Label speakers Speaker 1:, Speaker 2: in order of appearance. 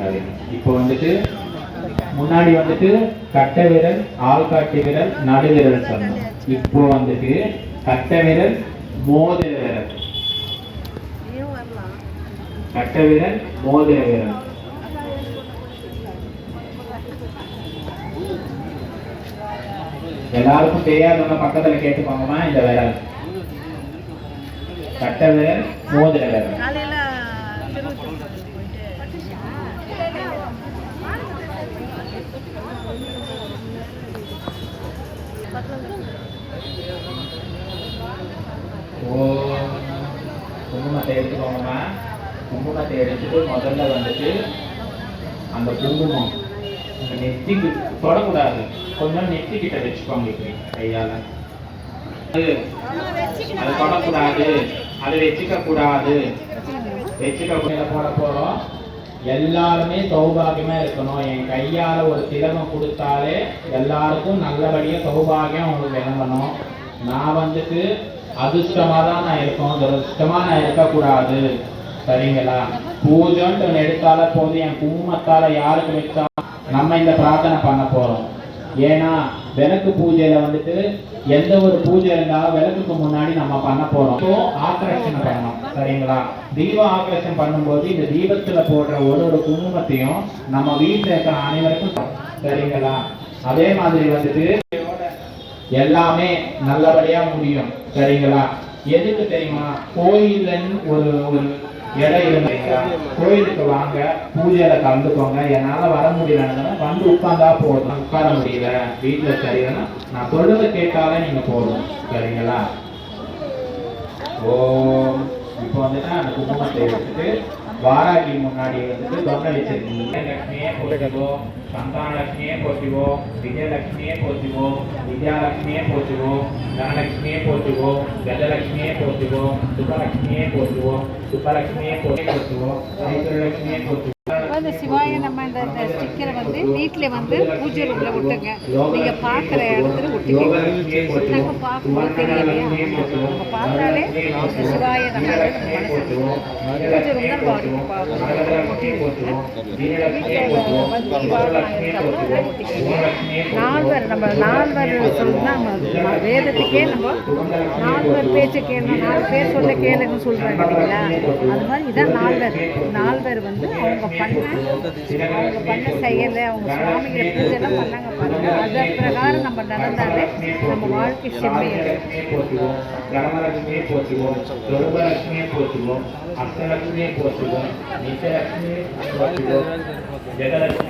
Speaker 1: சரி இப்போ வந்துட்டு முன்னாடி வந்துட்டு கட்டை விரல் ஆள்காட்டி விரல் நடுவிரல் சொன்னோம். இப்போ வந்துட்டு கட்டை விரல் மோதிர விரல். கட்டை விரல் மோதிர விரல். எல்லாருக்கும் தெரியாதவங்க பக்கத்துல கேட்டுப்பாங்கம்மா இந்த விரல். கட்டை விரல் மோதிர விரல். குங்குமத்தை எடுத்துக்கோங்கம்மா குங்குமத்தை எடுத்துட்டு முதல்ல வந்துட்டு அந்த குங்குமம் நெத்திக்கு தொடக்கூடாது. கொஞ்சம் நெத்தி கிட்ட வச்சுக்கோங்க இப்படி கையால. அது தொடக்கூடாது. அது வச்சுக்க கூடாது வச்சுக்க கூட போட போகிறோம் எல்லாருமே சௌபாகியமா இருக்கணும். என் கையால ஒரு திறமை கொடுத்தாலே எல்லாருக்கும் நல்லபடியா சௌபாகியம் அவங்களுக்கு விளங்கணும். நான் வந்துட்டு அதிர்ஷ்டமாக தான் நான் இருக்கோம். துரதிர்ஷ்டமா நான் இருக்கக்கூடாது. சரிங்களா? பூஜைன்ட்டு ஒன்று எடுத்தால போதும். என் கும்மத்தால் யாருக்கு வச்சா நம்ம இந்த பிரார்த்தனை பண்ண போறோம். ஏன்னா விளக்கு பூஜையில வந்துட்டு எந்த ஒரு பூஜை இருந்தாலும் விளக்குக்கு முன்னாடி நம்ம பண்ண போறோம். இப்போ ஆக்ரேஷன் பண்ணணும். சரிங்களா? தீப ஆக்ரேஷன் பண்ணும்போது இந்த தீபத்துல போடுற ஒரு ஒரு குங்குமத்தையும் நம்ம வீட்டுல இருக்கிற அனைவருக்கும் சரிங்களா? அதே மாதிரி வந்துட்டு எல்லாமே நல்லபடியா முடியும். சரிங்களா? எதுக்கு தெரியுமா? கோயிலன்னு ஒரு ஒரு இடம் இருந்தீங்களா கோயிலுக்கு வாங்க பூஜையில கலந்துக்கோங்க. என்னால வர முடியலன்னா வந்து உட்கார்ந்தா போதும். உட்கார முடியல. வீட்டுல சரியில்லைன்னா நான் சொல்றத கேட்டாலே நீங்க போதும். சரிங்களா? ஓ இப்போ வந்துட்டு அந்த குங்குமத்தை எடுத்துட்டு வாராகி முன்னாடி வந்துட்டு தொண்டை வச்சிருக்கீங்க லட்சுமியே போற்றுவோம் சந்தானலட்சுமியே போற்றுவோம் விஜயலட்சுமியே போற்றுவோம் வித்யாலட்சுமியே போற்றுவோம் தனலட்சுமியே போற்றுவோம் கஜலட்சுமியே போற்றுவோம் சுபலட்சுமியே போற்றுவோம் சுப்பலட்சுமியே போற்றுவோம் ஐஸ்வரலட்சுமியே
Speaker 2: வந்து சிவாய நம்ம இந்த வந்து வீட்டில் வந்து பூஜை ரூமில் விட்டுங்க. நீங்கள் பார்க்குற இடத்துல விட்டுங்க நாங்கள் பார்க்கும்போது தெரியலையா? நம்ம பார்த்தாலே சிவாய நம்ம மனசு பூஜை ரூம் தான் பாடி நால்வர் நம்ம நால்வர் சொல்லுன்னா நம்ம வேதத்துக்கே நம்ம நால்வர் பேச்சை கேட்கணும் நாலு பேர் சொல்ல கேளுங்கன்னு சொல்கிறாங்க இல்லைங்களா? அது மாதிரி இதான் நால்வர். நால்வர் வந்து அவங்க பண்ண அவங்க பண்ண செயல் அவங்க சுவாமிகளை பூஜைலாம் பண்ணாங்க பாருங்க. அது பிரகாரம் நம்ம நடந்தாலே நம்ம வாழ்க்கை செம்மையாக
Speaker 1: லட்சுமியை போற்றுவோம் கனமலட்சுமியை போற்றுவோம் சொருபலட்சுமியை அஷ்டலட்சுமியை போற்றுவோம் நிச்சயலட்சுமியை போற்றுவோம் ஜெகலட்சுமி